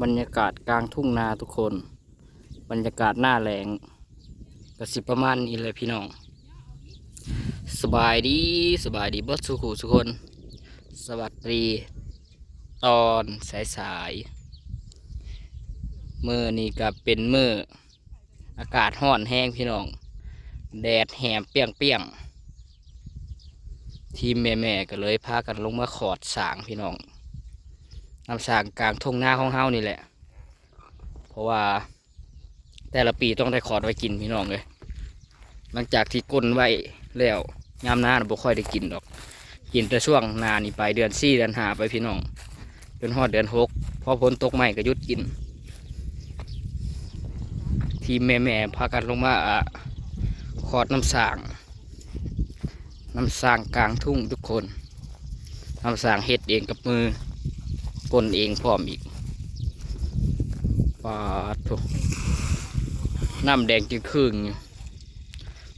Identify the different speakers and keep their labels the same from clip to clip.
Speaker 1: บรรยากาศกลางทุ่งนาทุกคน บรรยากาศหน้าแหลงก็สิประมาณนี้เลยพี่น้อง สบายดีสบายดีเบิดสุขุทุคน สวัสดี ตอนสายสายๆมือนี่ก็เป็นมืออากาศห้อนแห้งพี่น้อง แดดแหมเปียงเปียงๆทีมแม่ๆก็เลยพากันลงมาขอดสางพี่น้อง นำสางกลางทุ่งนาของเฮานี่แหละ เพราะว่าแต่ละปีต้องได้ขอดไว้กินพี่น้องเลยหลังจากที่ก้นไว้แล้วยามหน้าน่ะบ่ค่อยได้กินดอก กินแต่ช่วงนานี่ไปเดือนสี่เดือนหาไปพี่น้องจนฮอดเดือนหกพอฝนตกใหม่ก็ยุดกิน ทีแม่แม่ๆพากันลงมาอะขอดน้ำสางน้ำสางกลางทุ่งทุกคนน้ำสางเฮ็ดเองกับมือ ก้นเองพร้อมอีกปาดโถน้ำแดงจึงครึ่งอยู่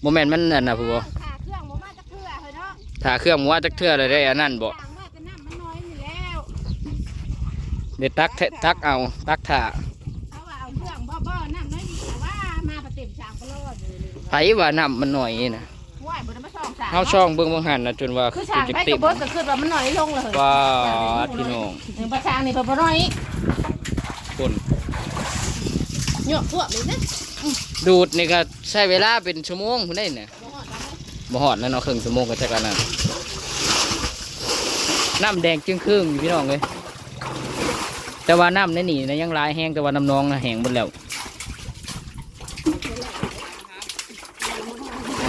Speaker 1: โมเมนต์มันนั่นนะพูบ
Speaker 2: ขาเครื่องบ่มาจากเครือเฮ้ยเนาะ
Speaker 1: ถ้าเครื่องหมูว่าจักเทื่อเลยได้อันนั้นบ่
Speaker 2: ย่างมาแต่น้ำมันน้อยนี่แล้ว
Speaker 1: เดี๋ยวตักแทะตักเอาตักถ่า
Speaker 2: เขาว่าเอาเครื่องบ่บ่น้ำน้อยนี่แต่ว่ามาประเต็มสางก็รอดเลย
Speaker 1: ไผว่าน้ำมันหน่อยนี่นะ เฮาช่องเบิ่งบ่หันนะจนว่า
Speaker 2: คือ
Speaker 1: จ
Speaker 2: สาง
Speaker 1: นจะ
Speaker 2: ไป
Speaker 1: เต็
Speaker 2: กระ
Speaker 1: ม
Speaker 2: เบิดก็คือว่ามันน้อยลงเลย
Speaker 1: ว้าดพี่น้อง
Speaker 2: หนึ่งประชางนี่เพิ่นบ่น้อย
Speaker 1: คน
Speaker 2: หยวกพวกเลยนะ
Speaker 1: ดูดนี่ก็ใช้เวลาเป็นชั่วโมงพุ่นได้เนี่ย
Speaker 2: บ่ฮอดแล้ว
Speaker 1: บ่ฮอดแล้วเนาะครึ่งชั่วโมงก็จักอันนั้นน้ำแดงจึงครึ่งอยู่พี่น้องเลยแต่ว่าน้ำในนี่นะยังหลายแห้งแต่ว่าน้ำนองนะแห้งหมดแล้ว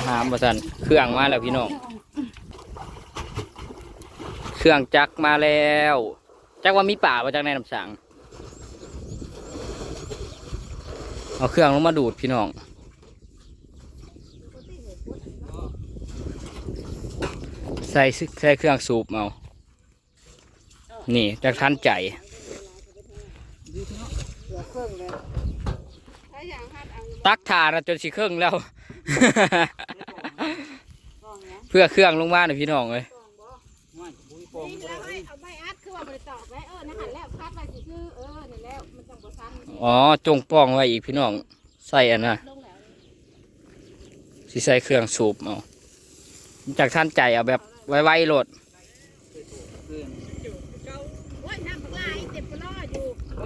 Speaker 1: หามประสันเครื่องมาแล้วพี่น้อง เครื่องจักรมาแล้ว จักว่ามีป่ามาจากในน้ำสังเอาเครื่องลงมาดูดพี่น้อง ใส่ใส่เครื่องสูบเอานี่จากทันใจตักถ่านจนสิเครื่องแล้ว พื่อเครื่องลงมาหน่อยพี่น้องเลย
Speaker 2: นี่แล้วไอ้เอาใบอัดคือว่าบ่ได้ตอกไว้เออนั่นหันแล้วคัดไว้สิคือเออนี่แล้วมันจังบ่ทัน
Speaker 1: อ๋อจงป้องไว้อีกพี่น้องใส่อันน่ะ
Speaker 2: ลงแล้ว
Speaker 1: สิใส่เครื่องสูบเอาจากท่านใจเอาแบบไวๆโหลด
Speaker 2: โอ้ยน้ำปลาไหลเต็มกระรออยู่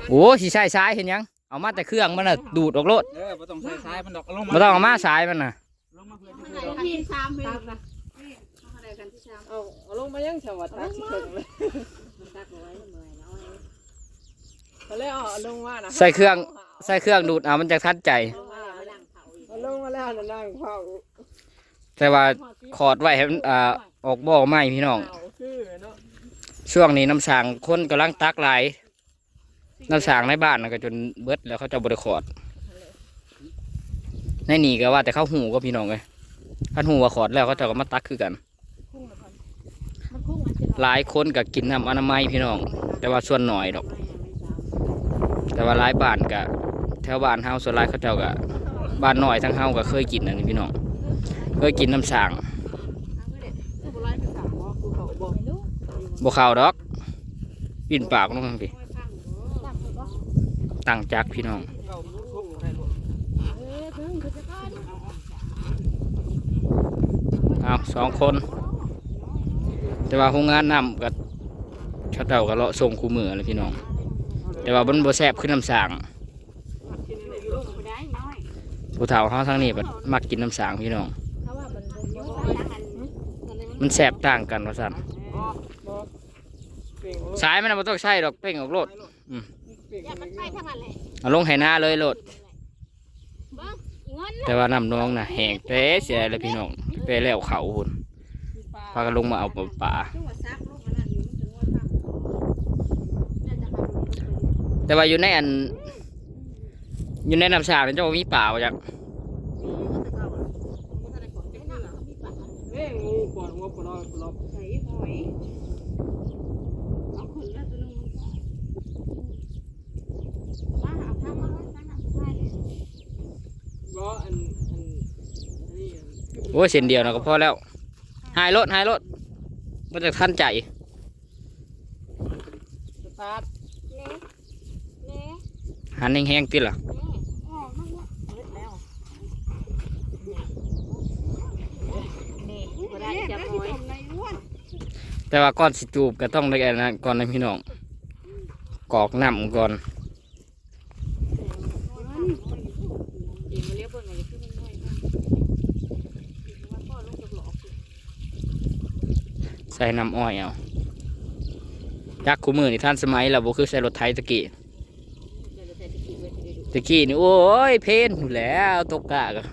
Speaker 1: โอ้สิใส่ซ้ายเห็นยังเอามาแต่เครื่องมันน่ะดูดออกโลด
Speaker 3: เออบ่ต้องใส่ซ้ายมันดอกเอาลงมา
Speaker 1: ไม่ต้องเอามาซ้ายมันน่ะ
Speaker 3: ลงมาเพื่อ
Speaker 2: ข้าง
Speaker 3: ที่
Speaker 2: ใน
Speaker 3: จะ
Speaker 2: ทีมสามเพลงนะนี่ข้างในกันที่สาม
Speaker 4: เอาเอาลงมายังสวัสดิ์ตักสิเพิ่งเลย
Speaker 2: มันตักเอาไว้เมื่อยแล้วไอ้
Speaker 4: เขาเลยเอาลงมานะ
Speaker 1: ใส่เครื่องใส่เครื่องดูดเอามันจากท่านใจ
Speaker 2: เอาไว้เอาไว้ล้างเผาอีก
Speaker 4: เอาลงมาแล้วนะนั่งเผา
Speaker 1: แต่ว่าขอดไว้ให้มันอ่าออกบ่อไหมพี่น้อง
Speaker 4: เผาคือเนาะ
Speaker 1: ช่วงนี้น้ำสางคนกำลังตักหลายน้ำสางในบ้านน่ะก็จนเบิดแล้วเขาจะบริขอดในนี่ก็ว่าแต่เขาหูก็พี่น้องเลยท่านหูว่าขอดแล้วเขาจะก็มาตักคือกัน
Speaker 2: มันคุ้งมันจะ
Speaker 1: หลายคนก็กินน้ำอนามัยพี่น้อง แต่ว่าส่วนหน่อยดอก แต่ว่าหลายบ้านก็แถวบ้านเฮาส่วนหลายเขาเจ้าก็บ้านหน่อยทั้งเฮาก็เคยกินอันนี้พี่น้องเคยกินน้ำสาง
Speaker 4: คือบ่ไล่ไปถามว่ากูเขาบอก
Speaker 2: ไม่รู้
Speaker 1: บ่ข่าวดอกปิ่นปากลงทางพี่
Speaker 2: ตั้
Speaker 1: งจักพี่น้อง
Speaker 3: เข้าลูกทุ่งให้ลูก
Speaker 2: เออเพิ่งคือจะก้อน
Speaker 1: เอาสองคน แต่ว่าโรงงานน้ำกับเขาเจ้าก็เลาะส่งคู่มือเลยพี่น้อง แต่ว่าบนบ่แซบขึ้นน้ำสางผู้เฒ่าเฮาทางนี้มักกินน้ำสางพี่น้อง
Speaker 2: มันบ่บ่ตักอัน
Speaker 1: มันแซ่บต่างกันว่าซั่น
Speaker 4: เปล่ง
Speaker 1: สายมันน่ะบ่ต้องใช้ดอกเป้งออกโลด
Speaker 4: เปล่ง
Speaker 2: อย่ามันไปทางแหละ
Speaker 1: เอาลงให้หน้าเลยโลด แต่ว่าน้ำน้องน่ะแห้งเป๊ะเสียเลยพี่น้องเป๊ะแล้วเขาพุ่น พากันลงมาเอาปลาป่า
Speaker 2: จังหวัดซักลูกอันนั้นอยู่มันจะงวดฟังน่าจะทำ
Speaker 1: แต่ว่าอยู่ในอัน อยู่ในน้ำสางนี่เจ้าบ่มีป่าว่าจัก
Speaker 4: เล่งงูปวดหัวปวดนอนปวดรอบ
Speaker 2: ใส่หอยเอาขึ้นแล้วตัวนึงมันก็มาเอาทางมาไว้ทางนั้นสุดท้ายเลย
Speaker 4: บ่อันอันนี่
Speaker 1: โอ้ยเส้นเดียวนะก็พอแล้ว หายรถหายรถมันจะทันใจ
Speaker 4: สตาร์ท
Speaker 2: เละเละ
Speaker 1: หันแห้งๆติล่ะ
Speaker 2: ออกมาว่าเบิดแล้วนี่บ่ได้จะปล่อยในอ้วน
Speaker 1: แต่ว่าก่อนสิจูบก็ต้องได้อันนั้นก่อนนะพี่น้องกรอกน้ำก่อน
Speaker 2: เองมาเรียกเบิ่งอะไรขึ้นน้อยๆนะว่าพ่อลูกจะหลอก
Speaker 1: ใส่น้ำอ้อยเอายักษ์คู่มือนี่ท่านสมัยเราบ่คือใส่รถไถตะกี้
Speaker 2: เดี๋ยวจะใส่ตะกี้ไว้จะได้ดู
Speaker 1: ตะกี้นี่โอ้ยเพนอยู่แล้วตกกะก็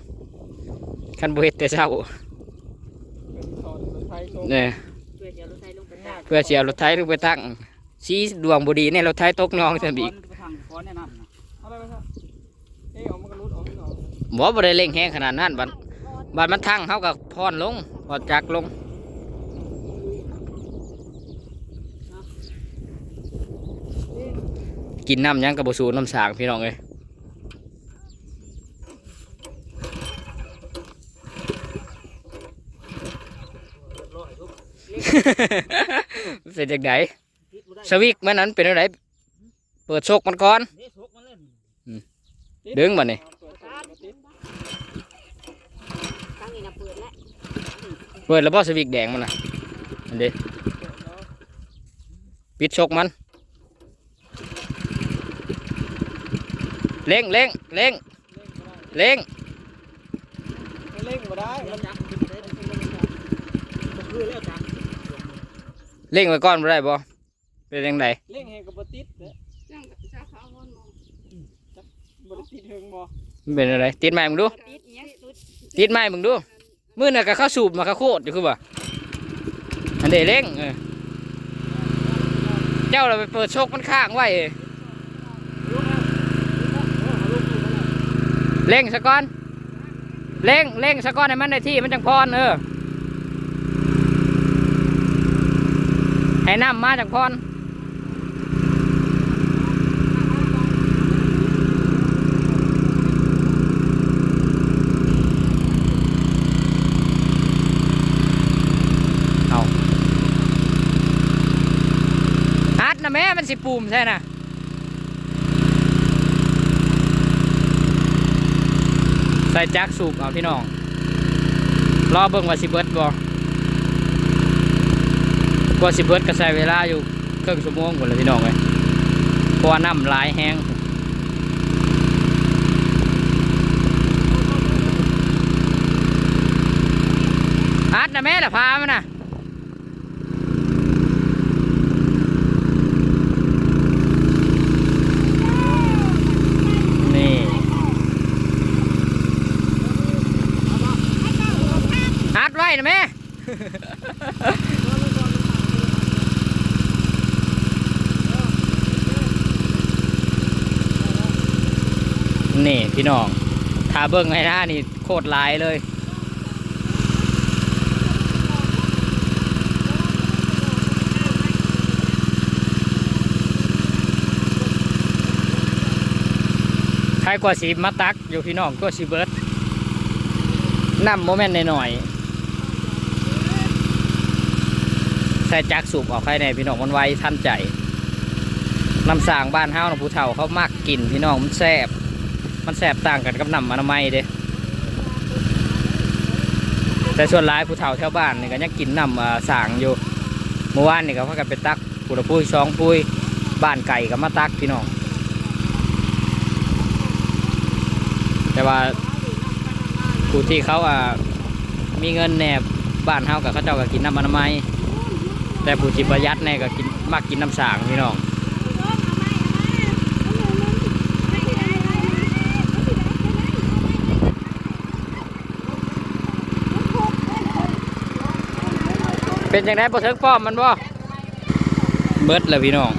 Speaker 1: คันบ่เฮ็ดแต่เช้า
Speaker 4: เป็นตอนรถไฟตรง
Speaker 1: เนี่ย
Speaker 2: เพื่อจะเอารถไถลงไปตาก
Speaker 1: เพื่อเสียรถไถลงไปตั้งชี้ดวงบ่ดีเนี่ยรถไถตกน้องซั่นอีก
Speaker 3: ไปทางขอแนะนำนะ
Speaker 4: อะไรไปครับเอ้ยออกมันก็รุดออกนี่ออก
Speaker 1: บ่บ่ได้เร่งแฮงขนาดนั้นบัดบัดมันทั้งเฮาก็พรลงพอจักลง กินน้ำหยังกับบ่สูน้ำสางพี่น้องเอ้ยเป็นจังไดสวิกมันนั้นเป็นจังไดเปิดโชกมันก่อน
Speaker 3: นี่ชกมันเล่น
Speaker 1: ดึงบัดนี้
Speaker 4: เปิดตัวมาติด
Speaker 2: ตั้งนี่นะเปิดแล้ว
Speaker 1: เปิดแล้วบ่สวิกแดงมันน่ะอันเด้
Speaker 4: เปิดแล้ว
Speaker 1: ปิดโชกมัน เร่งเร่งเร่งเร่ง
Speaker 4: เล่งมาได้
Speaker 3: เล่
Speaker 4: มัน
Speaker 3: นจักขึ้นเลยมันคือแล้วจัก
Speaker 1: เร่งไว้ก่อนบ่ได้บ่เป็นจังได
Speaker 4: เล่งแหงกับบติดเด้อ
Speaker 2: จังจ้าขาเอามอง
Speaker 4: บ่ได้ติดเฮงบ่
Speaker 1: เป็นอะไรติดไม้มึงดู
Speaker 2: ติด
Speaker 1: ไม้มึงดูมือน่ะก็เข้าสูบมาเข้าโคตรอยู่คือบ่อันเดเร่งเจ้าเราไปเปิดโชกมันข้างไว้ เร่งซะก่อนเร่งเร่งซะก่อนให้มันได้ที่มันจังพรเออให้น้ำมาจังพรเอาอัดนะแม่มันสิปูมใช่น่ะ ใส่จักสูบเอาพี่น้อง รอเบิ่งว่าสิเบิดบ่กว่าสิเบิดก็ใช้เวลาอยู่ครึ่งชั่วโมงพุ่นเลยพี่น้องเลยเพราะว่าน้ำหลายแห้งอัดนะแม่ละพามันน่ะนี่อัดไว้ นะแม่นี่พี่น้องถ้าเบิ้งให้หน้านี่โคตรลายเลย ใครกว่าสีมาตัก อยู่พี่น้องก็สีเบิร์ดน้ำโมเมนต์หน่อยๆ ใส่จักสูบออกใครในพี่น้องมันไวทันใจน้ำสางบ้านเฮ้านะผู้เฒ่าเขามากกินพี่น้องมันแซบมันแซบต่างกันกับน้ำอนามัยเด้แต่ส่วนหลายผู้เฒ่าแถวบ้านนี่ก็ยังกินน้ำอ่าสางอยู่เมื่อวานนี่ก็พากันไปตักปุระปุยสองปุยบ้านไก่ก็มาตักพี่น้อง แต่ว่าผู้ที่เขาอ่ามีเงินแหนบบ้านเฮากับเขาเจ้าก็กินน้ำอนามัย แต่ผู้ที่ประหยัดแน่ก็กินมักกินน้ำสางพี่น้องเป็นอยังไงบ่ถึงป้อมมันบ่เบิดแล้วพี่น้อง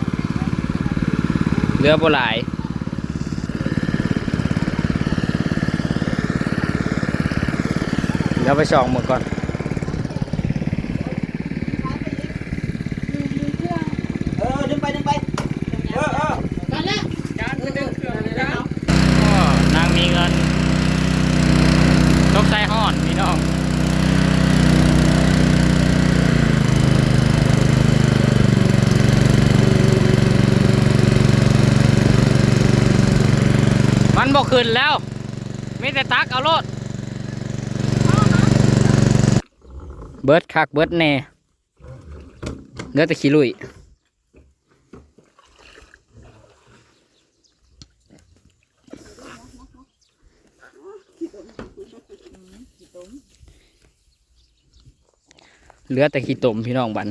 Speaker 1: เหลือบ่หลายเดี๋ยวไปส่องหมดก่อน
Speaker 3: เออดึงไปดึงไปเออเออ
Speaker 1: อ้อนางมีเงินตกใจห่อนพี่น้อง มัน บอกขึ้นแล้วมีแต่ตักเอาโลดเบิร์ดคักเบิร์ดแน่เหลือแต่ขี้ลุยเหลือแต่ขี้ตมพี่น้องบัน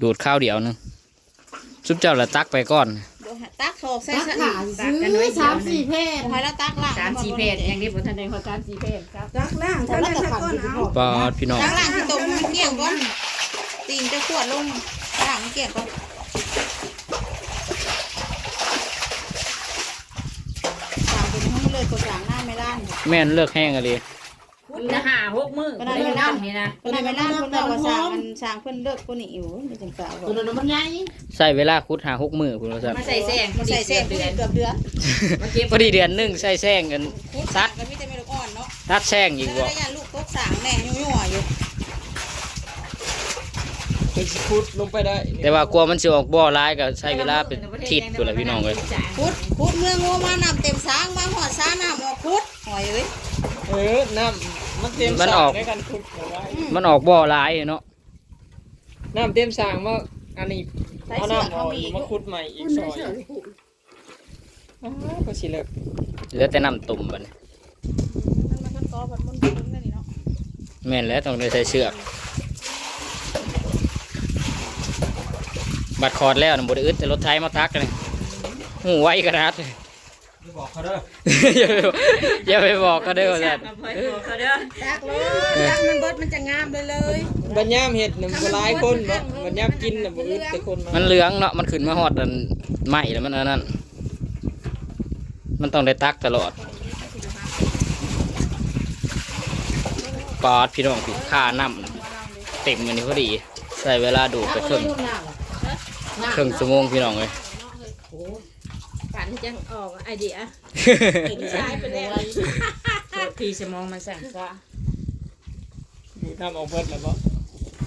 Speaker 1: ดูดข้าวเดียวนึงซุปเจ้าละตักไปก่อน
Speaker 5: กโถกใส่
Speaker 2: ตัก
Speaker 5: ใส่
Speaker 2: ขาซื้อสามสี่เพศ
Speaker 5: ให้เราตักล่าง
Speaker 4: สามสี่เพศอย่างนี้ผมทันได้พอสามสี่เพศครับ
Speaker 2: ตักล่างเท่านั้นสักก้อนเอา
Speaker 1: ปอดพี่น้อง
Speaker 5: ตักล่างที่ตรงมันเกี่ยงก่อนตีนจะขวดลงล่างมันเกี่ยงก่อนสางเป็นห้องเลยตัวสางหน้าไม่ล้าน
Speaker 1: แม่นเลิกแห้งอะไร
Speaker 4: จะหาหกมือได้ไม่ได้นี่นะ
Speaker 5: ตัวนี้ไม่ล้านคนเราว่าสางมันสางเพิ่นเลิกคนนี้อยู่นี่จังกล่าวบอก
Speaker 2: ตัวนั้นมันใหญ่
Speaker 1: ใส่เวลาคุดหาหกมือคุณผู้ชม
Speaker 4: มาใส่แซง
Speaker 5: มาใส่เส้น
Speaker 4: เดือน
Speaker 5: เกือบเดือน
Speaker 4: มาเก็บ
Speaker 1: พอดีเดือนหนึ่งใส่แซงกัน
Speaker 5: คุด
Speaker 1: ซั
Speaker 5: สา
Speaker 1: ด
Speaker 5: งก็มีแต่เมลูกอ่อนเนาะ
Speaker 1: ทัดแซงอีก
Speaker 5: แล้ว
Speaker 1: บ่
Speaker 5: ได้ยันลูกตกสางแน่ยั่วๆอยู่
Speaker 4: เป็นพุดลงไปได้
Speaker 1: แต่ว่ากลัวมันสิออกบ่อร้ายก็ใช้เวลาเป็นทิศกูนละพี่น้องเลย
Speaker 5: คุดคุดเมื่องูมานำเต็มสางมาหัวซาน้ำออกคุดหอยเอ้ย
Speaker 4: เออน้ำ มันเต็ม
Speaker 1: มันออก
Speaker 4: ในการคุดเอาไว้
Speaker 1: มันออกบ่อร้ายเนาะ
Speaker 4: น้ำเต็มสางมาอันนี้
Speaker 5: ใส่
Speaker 4: เอา
Speaker 5: เสื้อ
Speaker 4: น้ำอ
Speaker 5: เขา
Speaker 4: อก
Speaker 5: มี
Speaker 4: มาคุดใหม่อีกซอยอ้าวก็สิเลิก
Speaker 1: เหลือแต่น้ำตุ่มบัดนี้
Speaker 5: มันมันก็แบบมันบุ้งนั่นนี่เนาะ
Speaker 1: แม่นแล้วต้องได้ใส่เชือก บัดคอร์ดแล้วนะบ่ได้อึดแต่รถไทยมาตักกันนี่หูไวขนาดเลย
Speaker 3: ไม่บอกเขาเด้อ
Speaker 1: อย่าไปบอกก็ได้ว่าซั่น
Speaker 5: ตักเลยตักมันเบิดมันจะงามเลยเลย
Speaker 4: บัญญามเห็ดหนึ่งหลายคนบ่บัญญามกินน่ะบ่อึดแต่คน
Speaker 1: มันเหลืองเนาะมันขึ้นมาฮอดอันไหม้แล้วมันอันนั้นมันต้องได้ตักตลอดปอดพี่น้องพี่ค่าน้ำเต็มอันนี้พอดี ใส่เวลาดูดไปครึ่งครึ่งชั่วโมงพี่น้องเลย
Speaker 2: การที่ จะออกไอเดียใช้ไปแล้ว
Speaker 4: พี่สมองมันสั่งซะดูดน้ำออกเบิดแล้วบ่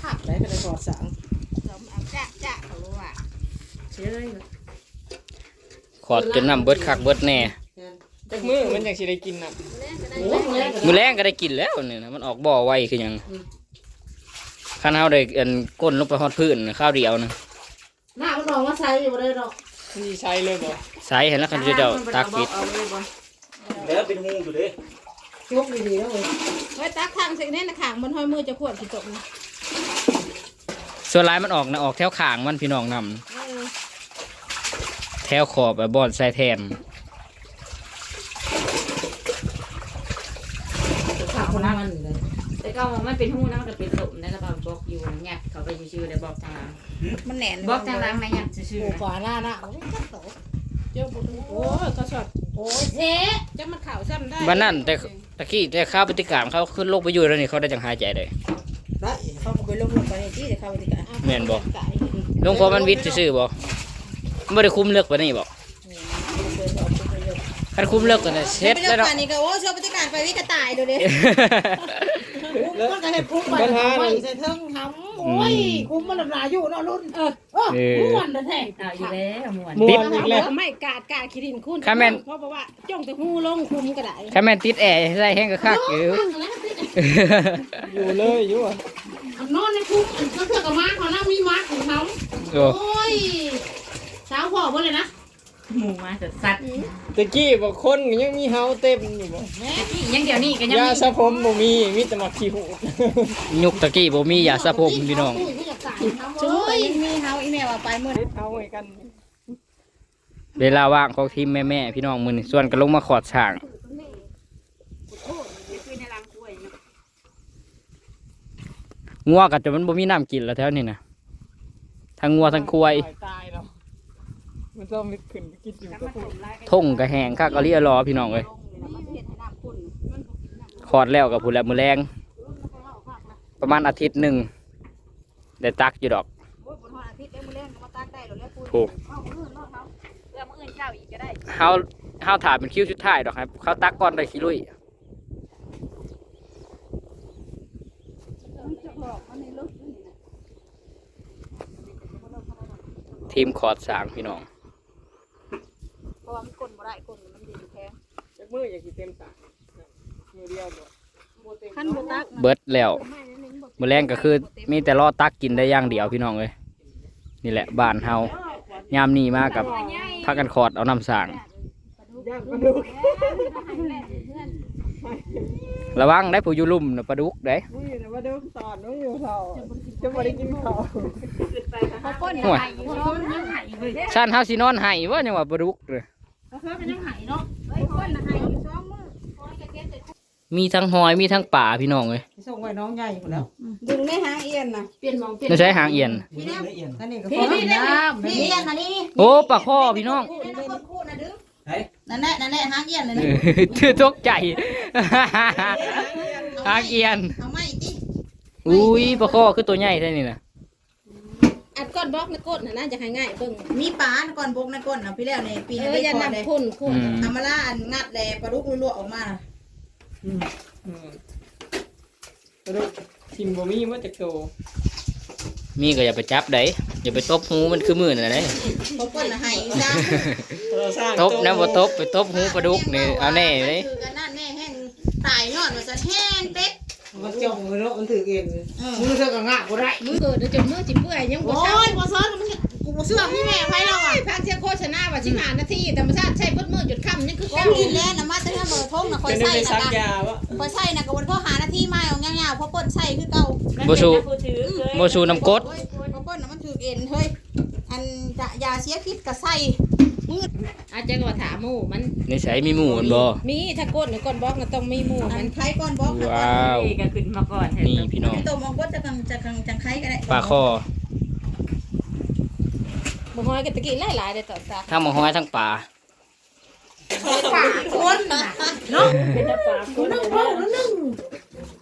Speaker 2: ขับได้ก็ได้กอดสัง
Speaker 5: จะจะเขารู้ว่า
Speaker 4: เชื่อ
Speaker 1: ขอดจนน้ำเบิดคักเบิดแน่
Speaker 4: จักมือมันจังสิได้กินน่ะ
Speaker 1: มือแรงก็ได้กินแล้วเนี่ยนะมันออกบ่อไวคือหยังข้าวเฮาได้อันก้นลงไปฮอดพื้นข้าวเดียวนะ
Speaker 2: หน้ามันออกมาใส่อยู่เลยดอก
Speaker 4: มั นสิใช้เลยบ่
Speaker 1: ใส่เห็นแล้วคันจะเจ้าตักปิด
Speaker 3: แล้วเป็นหูอยู่เด้
Speaker 2: ยกดีๆแล้วเลย
Speaker 5: ไว้ตักทางสิ่งนี้นะขางมันห้อยมือจะขวดกี่ตกนะ
Speaker 1: ส่วนลายมันออกนะออกแถวขางมันพี่น้องนำแถวขอบแบบบอนใส่แทน
Speaker 2: ขาคนนั้นมันอยู่เลย
Speaker 6: แต่ก็มองมันเป็นหูนะมันก็เป็นตุ่มนะแล้วก็บอกอยู่เนี่ย เขาไปชื่อๆเลยบอกทางหลัง
Speaker 5: มันแหนน
Speaker 6: บอกทางหลังนะเนี่ยชื่อ
Speaker 2: โอ้
Speaker 6: ๆนะ
Speaker 2: ขวาหน้าหน้าโอ้ยจับโตเจ้าบุญโอ้ยก็ชอบโอ้ยเจ๊
Speaker 5: จะมันข่าวซ้ำได้
Speaker 1: วันนั้นแต่ตะกี้แต่ข้าวปฏิกรรมเขาขึ้นโลกไปอยู่แล้วนี่เขาได้จังหายใจเลย
Speaker 2: ได้
Speaker 5: เขาก็ไปลงลงไปในที่เดี๋ยวเขาไปติกะ
Speaker 1: แม่นบ่หลวงพ่อมันวิทย์ซื่อๆบ่ไม่ได้คุ้มเลือกไปนี่บ่คันคุ้มเลือกกันน่ะเช็ด
Speaker 5: ไป
Speaker 1: แล้ว
Speaker 5: เรื่อ
Speaker 1: เนาะ
Speaker 5: งนี้ก็โอ้ชอบปฏิการไปวิกระต่ายดูดิ
Speaker 2: มันก็ให้คุ้มไปไม่ใส่เทิงทำ โอ้ยคุ้มมันลำลายอยู่เนาะรุ่นเออเออม้วนนะแท้
Speaker 6: เอาอยู่แล้วมวน
Speaker 4: ม่วนอีกแล้ว
Speaker 5: ไม่กาดกาดขีดินคุณ
Speaker 1: ข้าแม่น
Speaker 5: เพราะว่าจ้องแต่หูลงคุมก็ได้
Speaker 1: ถ้าแม่นติดแอร์ใส่แห้งก็คักอยู่
Speaker 4: อยู่เลยอยู่อะ
Speaker 2: นอนในคุ้มก็เพื่อกับมาเขานั่งมีมาของเขา
Speaker 1: โอ้
Speaker 2: โอ้ยเช้าพ่อเพื่อนเลยนะ
Speaker 6: หมูมาแต่สัตว์
Speaker 4: ตะกี้บอกคนยังมีเฮาเต็มอยู่บ่
Speaker 6: ยังเดี๋ยวนี้ก็ยัง
Speaker 4: ยา
Speaker 6: มี
Speaker 4: สระผมบ่มีมีแต่หมักขี้หูด
Speaker 1: ยุคตะกี้บ่มียาสระผมพี่น้อง
Speaker 5: ช่วยยังมีเฮาอีแม่ว่าไปเมื่อ
Speaker 4: เอาไว้กัน
Speaker 1: เวลาว่างของทีมแม่ๆพี่น้องมื้อนี้ส่วนก็ลงมาขอดช่างงัวก็จะมันบ่มีน้ำกินแล้วแถวนี้นะทั้งงัวทั้งควาย
Speaker 4: ตายแล้ว มันต้องมีขึ้นไปกินอยู่กับผู้
Speaker 1: ทุ่งก็แห้งคักอะลีอะรอพี่น้องเอ้ยขอดแล้วกับผู้นแหละมื้อแรง ประมาณอาทิตย์หนึงได้ตักอยู่ดอกถูก
Speaker 5: เรื่องอื่นเช้าอีกก็ได้
Speaker 1: เฮาเฮาถามเป็นคิวชุดท้ายดอกครับเขาตักก่อนได้ขี้ลุยทีมขอดสางพี่น้อง
Speaker 5: บ่ได้คนมันดินแข็ง
Speaker 4: จักมืออยากสิเต็มสากมือเดียวบ่บ่เต็ม
Speaker 5: คันบ่ตัก
Speaker 1: เบิดแล้วมื้อแรงก็คือมีแต่รอตักกินได้อย่างเดียวพี่น้องเอ้ยนี่แหละบ้านเฮายามนี้มากับพากันขอดเอาน้ำสาง
Speaker 4: ย่างปลาดุก
Speaker 1: ระวังได้ผู้อยู่ลุ่มน่ะปลาดุกได้
Speaker 4: มึงอยู่แต่ว่าเดิมสอนมึงอยู่เขาจะบ่ได้กินข้าว
Speaker 5: เขาก้น
Speaker 1: ห่วย
Speaker 5: ไห้อยู่ซ้อมยังไห้เลย
Speaker 1: ชานเฮาสินอนให้ว่าจังว่าปลาดุกเด้อ
Speaker 5: เขาเคยเป็นยังไห้เนาะเฮ้ยก้นไห้อยู่ซ้อมมือคอยจะเก็บแต่
Speaker 1: มีทั้งหอยมีทั้งป่าพี่น้องเอ้ย
Speaker 2: ส่งไว้น้องใหญ่หมดแล้ว
Speaker 5: ดึงในหางเอียนน่ะ
Speaker 6: เปลี่ยนมองเปลี่ยน
Speaker 1: ไม่ใช่หางเอียน
Speaker 3: พี่น้ำเอียน
Speaker 2: นั่นนี่ก็
Speaker 5: พี่
Speaker 2: ฟ้อง
Speaker 5: พี่นี่
Speaker 2: น้ำ
Speaker 5: พี่เอียนน่ะนี่
Speaker 1: โอ้ปลาข้อพี่น้อง
Speaker 5: คู่นั่นคนคู่น่ะดึง
Speaker 3: เฮ้ย
Speaker 5: นั่นแหละนั่นแหละหางเอียนน่ะ
Speaker 1: เอ
Speaker 5: นี่
Speaker 1: อถือตกใจหางเอียน
Speaker 5: เอาไม้ติ
Speaker 1: อุ้ยปลาข้อคือตัวใหญ่แท้นี่นะ
Speaker 7: อัดก้อนบล็อกในก้นน่ะน่าจะให้ง่ายเบิ่ง
Speaker 5: มีปลาก่อนบกในก้นน่ะพี่แล้วในปี
Speaker 7: เอ
Speaker 5: นี้
Speaker 7: อ
Speaker 5: ได้
Speaker 7: อย่า
Speaker 5: ก่อนเลย
Speaker 7: นำพ่นพ่น
Speaker 1: อืม
Speaker 5: อามาล่าอันงัดแลปลาดุกลวกๆออกมาน่ะ
Speaker 4: ปลาดุกทิมบ่มีว่าจะโต
Speaker 1: มีก็อย่าไปจับได้อย่าไปตบหูมันคือมือนั่นแหละ
Speaker 5: เพราะก้นน่ะให้จ้า
Speaker 4: เราสร้าง
Speaker 1: ตบนะบ่ตบไปตบหูปลาดุกนี่เอาแน่เลย
Speaker 5: คือกันนั่นแน่แห้งตายยอดว่าจะแห้งเป็ด
Speaker 2: มันจ้องมือเนาะมันถือเอง
Speaker 5: เออ
Speaker 2: มือเธอก็งะบ่ได้
Speaker 7: มือเกิดจนมือจิเปื่อยยังบ่
Speaker 5: โอ้
Speaker 7: ซัก
Speaker 5: ยบ่ซ้อนมันกูบ่เชื่อพี่แม่ไผแล้วอะ
Speaker 7: พักเสียโฆษณาว่าสิบห้านาทีธรรมชาติใช้เบิดมือจุดค่ำยังคือ
Speaker 5: แล้
Speaker 7: เก่าว
Speaker 5: กินแล้วน่ะมาแต่เมื่อเบอร์ทงน่ะคอย
Speaker 4: จะได้
Speaker 5: ใส่
Speaker 4: ไปซัก
Speaker 5: น่ะ
Speaker 4: ยาวะ
Speaker 5: คอยใส่น่ะก็บ่พอหานาทีมาเอายาวๆเพราะเปิ้นใส่คือเก่า
Speaker 1: บ่สู้
Speaker 6: ผู้ถือเคย
Speaker 1: บ่สู้น้ำกรด
Speaker 5: โอ้ยเพราะเปิ้นน่ะมันถือเอ็นเฮ้ยอันจะยาเสียพิษก็ใส่
Speaker 7: อาจจะว่าถามหมู่มัน
Speaker 1: นิสัยมีหมู่มันบ่
Speaker 7: มีถ้าก้นหรือก้นบล็อกน่ะต้องมีหมู่
Speaker 5: อั
Speaker 7: มัน
Speaker 5: นไข่ก่อนบอกนะ
Speaker 1: ว้าว
Speaker 6: นี่ก็ขึ้นมาก่อนเห็
Speaker 1: นี่พี่น้อง
Speaker 5: ตัวมองก็จะกังจะกังจังไข่ก็ได้
Speaker 1: ปลาคอ
Speaker 7: บ่ฮ้อยกันตะกี้หลายๆได้ตอนซา
Speaker 1: ทั้งหมอหอยทั้งปลา
Speaker 5: ปากคนน่ะเนาะ
Speaker 6: เป็นตะปาคน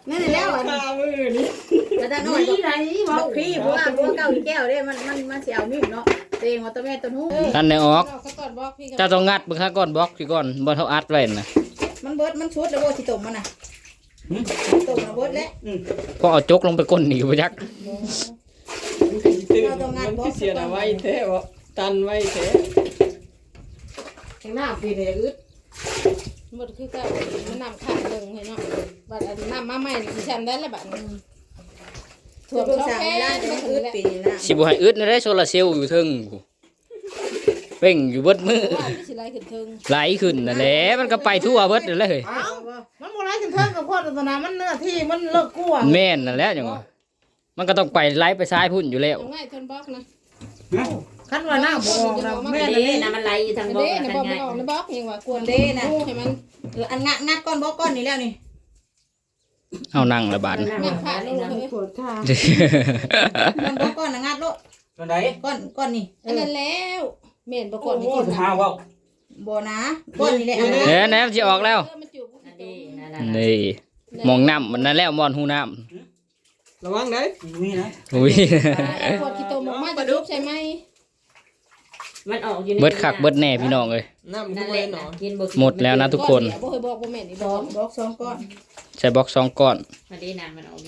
Speaker 5: นั่นแหละแล้วอัน
Speaker 4: ข้ามือนี่
Speaker 5: แล้วถ้าน้อยบอกพี่เพราะว่าเพราะว่าเก่าอีแก้วเด้มันมันมันสิเอามีดเนาะ เตงว่าตัวแม่ตัวนู้
Speaker 1: ท่านได้ออก
Speaker 7: เราก็ก้นบล็อกพี่ก็
Speaker 1: เจ้าต้องงัดเบิ่งซะก่อนบล็อกสิก่อนบ่เท่าอัดไว้น่ะ
Speaker 5: มันเบิดมันชุดแล้วบ่สิต้มมันน่ะต้มแล้วเบิดแล้ว
Speaker 1: พอเอาจกลงไปก้นนี่บ่จัก
Speaker 4: ตื่นมันที่เสียนะไว้แท้วะตันไว้แท้
Speaker 2: ข้างหน้าปีนี้อึด
Speaker 7: หมดคือเก่ามันนำขาดลงให้เนาะบัดอันนำมาใหม่นี่สิฉันได้แล้วบัดนี้ ถ่
Speaker 5: ถั่
Speaker 7: ว
Speaker 5: ว
Speaker 7: ม
Speaker 5: เบิ่ง
Speaker 7: ช่อง
Speaker 5: สาม
Speaker 7: แค่
Speaker 5: เวลาจะ
Speaker 7: จะ
Speaker 5: มั
Speaker 7: มานถึ
Speaker 5: อึ
Speaker 7: ง
Speaker 5: ด
Speaker 7: แล้ว
Speaker 5: ปีนี้นะ
Speaker 1: สิบ่ให้อึดนะได้โซลาร์เซลล์อยู่เทึงเป่งอยู่เบิดมือ
Speaker 7: ว่าที่สิไล่ขึ้นเทิง
Speaker 1: ไหลขึ้นนั่นแหละมันก็ไปทั่วเบิดนั่นแหละเฮ้ย
Speaker 2: เอ้ามันบ่ไรถึงเทิงกับพ่อตนามันเนื้อที่มันเลิกกลัว
Speaker 1: แม่นนั่นแหละจังว่ามันก็ต้องไปไหลไปซ้ายพุ่นอยู่แล้ว
Speaker 7: เอาง่ายทนบล็อกนะ
Speaker 2: คันว่าหน้าบ่ออกนะแม่
Speaker 6: เด้นะมันไหลอยู่ทางบ่
Speaker 7: เด้
Speaker 6: ทา
Speaker 7: นะ
Speaker 6: ง
Speaker 7: บอก
Speaker 6: ไง
Speaker 7: มันออกในบล็อกยังว่ากวนเด้นะให้มัน
Speaker 5: เอออันงัดงัดก้อนบ่ก้อนนี่แล้วนี่
Speaker 1: เอานั่งละบาด
Speaker 7: แม่ขาดลงเลย
Speaker 2: ปวดขา
Speaker 5: ก้อนบ่ก้อนน่ะงัดโลด
Speaker 3: ตอนไหน
Speaker 5: ก้อนก้อนนี่
Speaker 7: อันนั้นแล้วเม่นประกอบนี่
Speaker 3: โอ้
Speaker 7: กิน
Speaker 3: ทางว่า
Speaker 5: บ่นะก้อนนี่แหละอันนั้น
Speaker 1: เนี่ยแหนมสิออกแล้ว
Speaker 7: มันจูบ
Speaker 6: นั่นเด้นั่นน่ะ
Speaker 1: นี่มองน้ำมันนั่นแล้วมอนหูน้
Speaker 4: ระวังได้
Speaker 3: มีนะำ
Speaker 1: อุ้ย
Speaker 7: ขวดขี้ตมออกมาจะยุบใช่ไหม
Speaker 6: มันออกอยู่ใน
Speaker 1: เบิดคักเบิดแน่พี่น้องเอ้ย
Speaker 4: น้ำ
Speaker 6: นั่
Speaker 4: ทุ
Speaker 6: น
Speaker 4: ก
Speaker 6: แห
Speaker 4: เล
Speaker 6: ละ
Speaker 4: ยหนอ
Speaker 6: กินบ่
Speaker 1: หมดแล้วนะทุกคน
Speaker 7: บ่เคยบอกบ่แม่นอี
Speaker 5: ส
Speaker 7: บ
Speaker 5: อ
Speaker 7: องก
Speaker 5: บอกสองก้อน
Speaker 1: ใส่บล็อกสองก้อน
Speaker 6: มาเด้นะมันออกนี่นะ